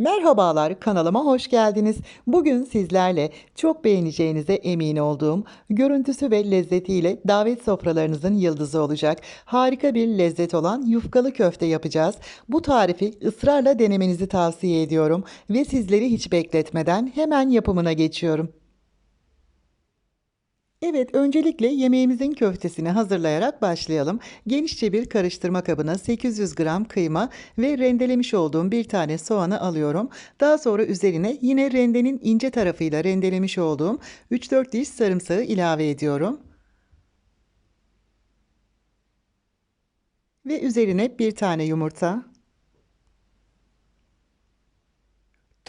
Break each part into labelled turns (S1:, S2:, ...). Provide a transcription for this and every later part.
S1: Merhabalar, kanalıma hoş geldiniz. Bugün sizlerle çok beğeneceğinize emin olduğum, görüntüsü ve lezzetiyle davet sofralarınızın yıldızı olacak harika bir lezzet olan yufkalı köfte yapacağız. Bu tarifi ısrarla denemenizi tavsiye ediyorum ve sizleri hiç bekletmeden hemen yapımına geçiyorum. Evet, öncelikle yemeğimizin köftesini hazırlayarak başlayalım. Genişçe bir karıştırma kabına 800 gram kıyma ve rendelemiş olduğum bir tane soğanı alıyorum. Daha sonra üzerine yine rendenin ince tarafıyla rendelemiş olduğum 3-4 diş sarımsağı ilave ediyorum. Ve üzerine bir tane yumurta,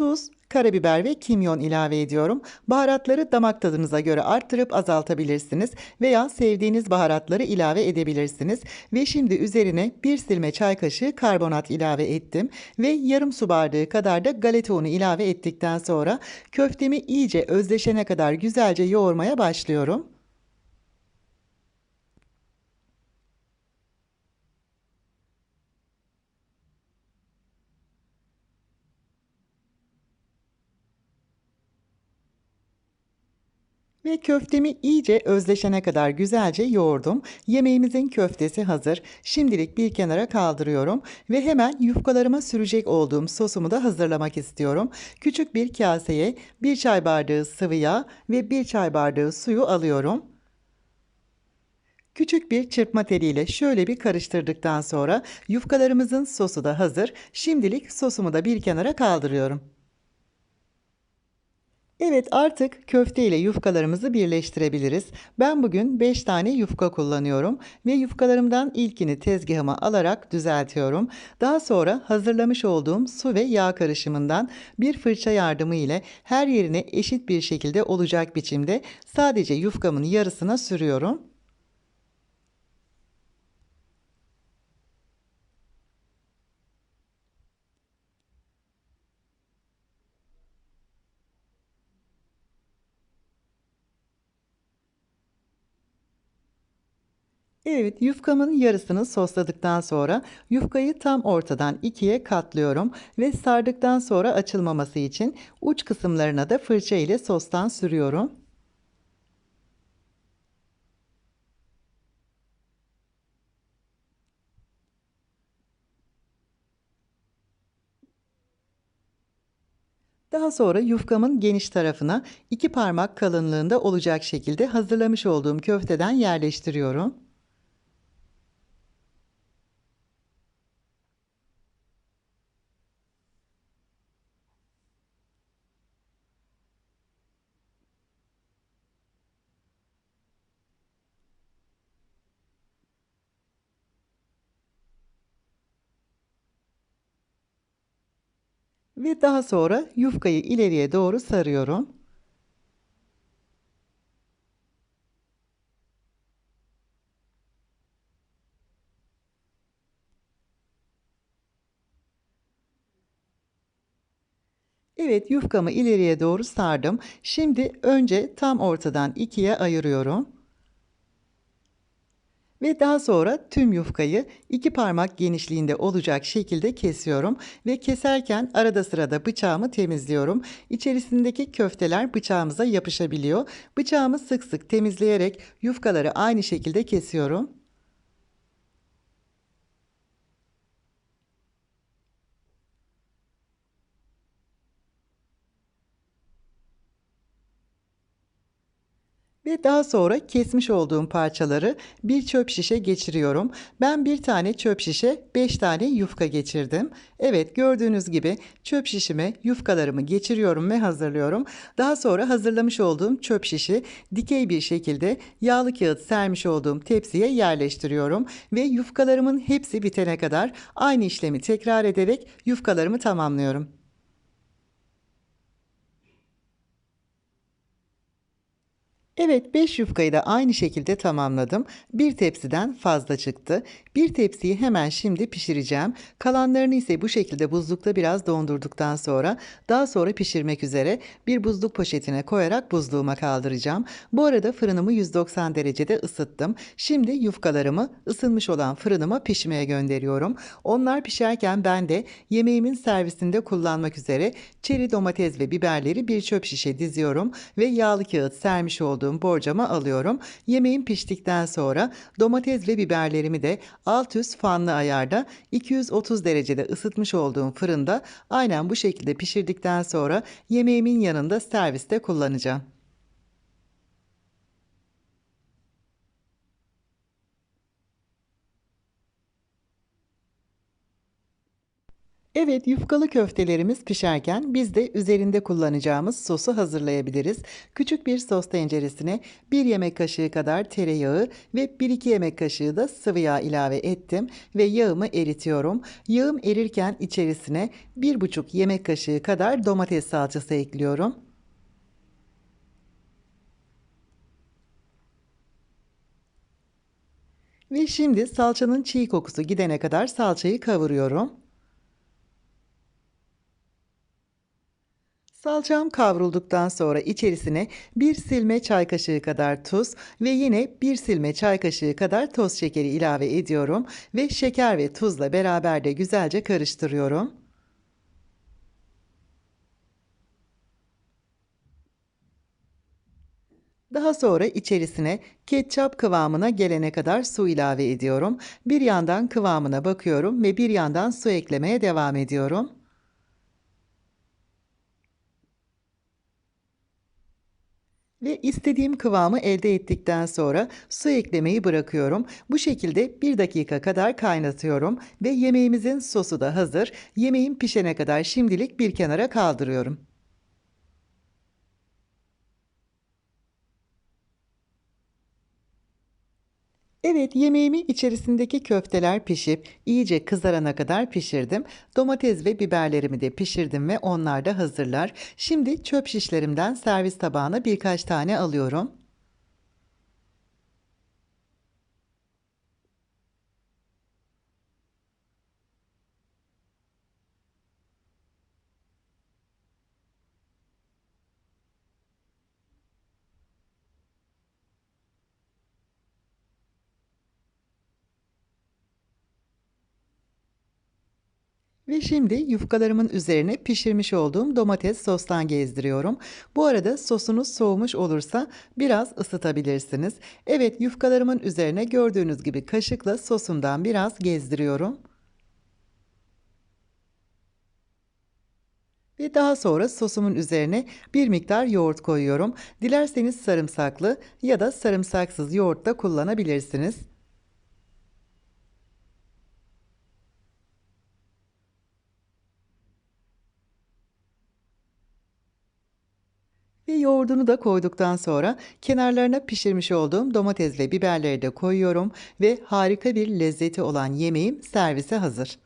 S1: tuz, karabiber ve kimyon ilave ediyorum. Baharatları damak tadınıza göre arttırıp azaltabilirsiniz veya sevdiğiniz baharatları ilave edebilirsiniz. Ve şimdi üzerine bir silme çay kaşığı karbonat ilave ettim ve yarım su bardağı kadar da galeta unu ilave ettikten sonra köftemi iyice özleşene kadar güzelce yoğurmaya başlıyorum. Ve köftemi iyice özleşene kadar güzelce yoğurdum. Yemeğimizin köftesi hazır. Şimdilik bir kenara kaldırıyorum ve hemen yufkalarıma sürecek olduğum sosumu da hazırlamak istiyorum. Küçük bir kaseye bir çay bardağı sıvı yağ ve bir çay bardağı suyu alıyorum. Küçük bir çırpma teliyle şöyle bir karıştırdıktan sonra yufkalarımızın sosu da hazır. Şimdilik sosumu da bir kenara kaldırıyorum. Evet artık köfte ile yufkalarımızı birleştirebiliriz. Ben bugün 5 tane yufka kullanıyorum ve yufkalarımdan ilkini tezgahıma alarak düzeltiyorum. Daha sonra hazırlamış olduğum su ve yağ karışımından bir fırça yardımı ile her yerine eşit bir şekilde olacak biçimde sadece yufkamın yarısına sürüyorum. Evet, yufkamın yarısını sosladıktan sonra yufkayı tam ortadan ikiye katlıyorum ve sardıktan sonra açılmaması için uç kısımlarına da fırça ile sostan sürüyorum. Daha sonra yufkamın geniş tarafına iki parmak kalınlığında olacak şekilde hazırlamış olduğum köfteden yerleştiriyorum. Ve daha sonra yufkayı ileriye doğru sarıyorum. Evet yufkamı ileriye doğru sardım. Şimdi önce tam ortadan ikiye ayırıyorum. Ve daha sonra tüm yufkayı iki parmak genişliğinde olacak şekilde kesiyorum ve keserken arada sırada bıçağımı temizliyorum. İçerisindeki köfteler bıçağımıza yapışabiliyor. Bıçağımı sık sık temizleyerek yufkaları aynı şekilde kesiyorum. Ve daha sonra kesmiş olduğum parçaları bir çöp şişe geçiriyorum. Ben bir tane çöp şişe 5 tane yufka geçirdim. Evet gördüğünüz gibi çöp şişime yufkalarımı geçiriyorum ve hazırlıyorum. Daha sonra hazırlamış olduğum çöp şişi dikey bir şekilde yağlı kağıt sermiş olduğum tepsiye yerleştiriyorum. Ve yufkalarımın hepsi bitene kadar aynı işlemi tekrar ederek yufkalarımı tamamlıyorum. Evet 5 yufkayı da aynı şekilde tamamladım. Bir tepsiden fazla çıktı. Bir tepsiyi hemen şimdi pişireceğim. Kalanlarını ise bu şekilde buzlukta biraz dondurduktan sonra daha sonra pişirmek üzere bir buzluk poşetine koyarak buzluğuma kaldıracağım. Bu arada fırınımı 190 derecede ısıttım. Şimdi yufkalarımı ısınmış olan fırınıma pişmeye gönderiyorum. Onlar pişerken ben de yemeğimin servisinde kullanmak üzere çeri domates ve biberleri bir çöp şişe diziyorum ve yağlı kağıt sermiş olduğum borcama alıyorum. Yemeğim piştikten sonra domates ve biberlerimi de alt üst fanlı ayarda 230 derecede ısıtmış olduğum fırında aynen bu şekilde pişirdikten sonra yemeğimin yanında serviste kullanacağım. Evet, yufkalı köftelerimiz pişerken biz de üzerinde kullanacağımız sosu hazırlayabiliriz. Küçük bir sos tenceresine 1 yemek kaşığı kadar tereyağı ve 1-2 yemek kaşığı da sıvı yağ ilave ettim ve yağımı eritiyorum. Yağım erirken içerisine 1,5 yemek kaşığı kadar domates salçası ekliyorum. Ve şimdi salçanın çiğ kokusu gidene kadar salçayı kavuruyorum. Salçam kavrulduktan sonra içerisine bir silme çay kaşığı kadar tuz ve yine bir silme çay kaşığı kadar toz şekeri ilave ediyorum ve şeker ve tuzla beraber de güzelce karıştırıyorum. Daha sonra içerisine ketçap kıvamına gelene kadar su ilave ediyorum. Bir yandan kıvamına bakıyorum ve bir yandan su eklemeye devam ediyorum. Ve istediğim kıvamı elde ettikten sonra su eklemeyi bırakıyorum. Bu şekilde bir dakika kadar kaynatıyorum ve yemeğimizin sosu da hazır. Yemeğim pişene kadar şimdilik bir kenara kaldırıyorum. Evet, yemeğimi içerisindeki köfteler pişip iyice kızarana kadar pişirdim. Domates ve biberlerimi de pişirdim ve onlar da hazırlar. Şimdi çöp şişlerimden servis tabağına birkaç tane alıyorum. Ve şimdi yufkalarımın üzerine pişirmiş olduğum domates sostan gezdiriyorum. Bu arada sosunuz soğumuş olursa biraz ısıtabilirsiniz. Evet yufkalarımın üzerine gördüğünüz gibi kaşıkla sosundan biraz gezdiriyorum. Ve daha sonra sosumun üzerine bir miktar yoğurt koyuyorum. Dilerseniz sarımsaklı ya da sarımsaksız yoğurt da kullanabilirsiniz. Ve yoğurdunu da koyduktan sonra kenarlarına pişirmiş olduğum domates ve biberleri de koyuyorum ve harika bir lezzeti olan yemeğim servise hazır.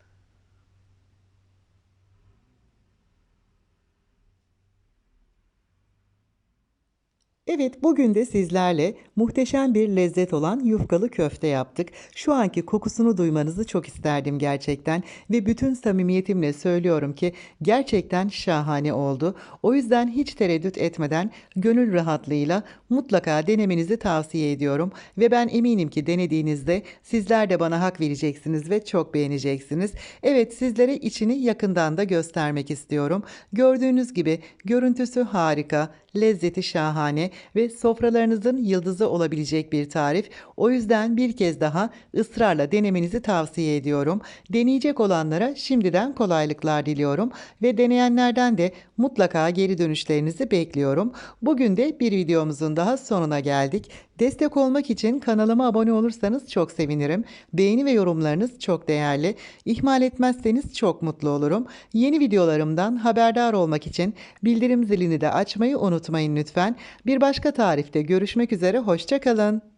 S1: Evet, bugün de sizlerle muhteşem bir lezzet olan yufkalı köfte yaptık. Şu anki kokusunu duymanızı çok isterdim gerçekten ve bütün samimiyetimle söylüyorum ki gerçekten şahane oldu. O yüzden hiç tereddüt etmeden gönül rahatlığıyla mutlaka denemenizi tavsiye ediyorum ve ben eminim ki denediğinizde sizler de bana hak vereceksiniz ve çok beğeneceksiniz. Evet, sizlere içini yakından da göstermek istiyorum. Gördüğünüz gibi görüntüsü harika, lezzeti şahane ve sofralarınızın yıldızı olabilecek bir tarif. O yüzden bir kez daha ısrarla denemenizi tavsiye ediyorum. Deneyecek olanlara şimdiden kolaylıklar diliyorum ve deneyenlerden de mutlaka geri dönüşlerinizi bekliyorum. Bugün de bir videomuzun daha sonuna geldik. Destek olmak için kanalıma abone olursanız çok sevinirim. Beğeni ve yorumlarınız çok değerli. İhmal etmezseniz çok mutlu olurum. Yeni videolarımdan haberdar olmak için bildirim zilini de açmayı unutmayın lütfen. Bir başka tarifte görüşmek üzere, hoşçakalın.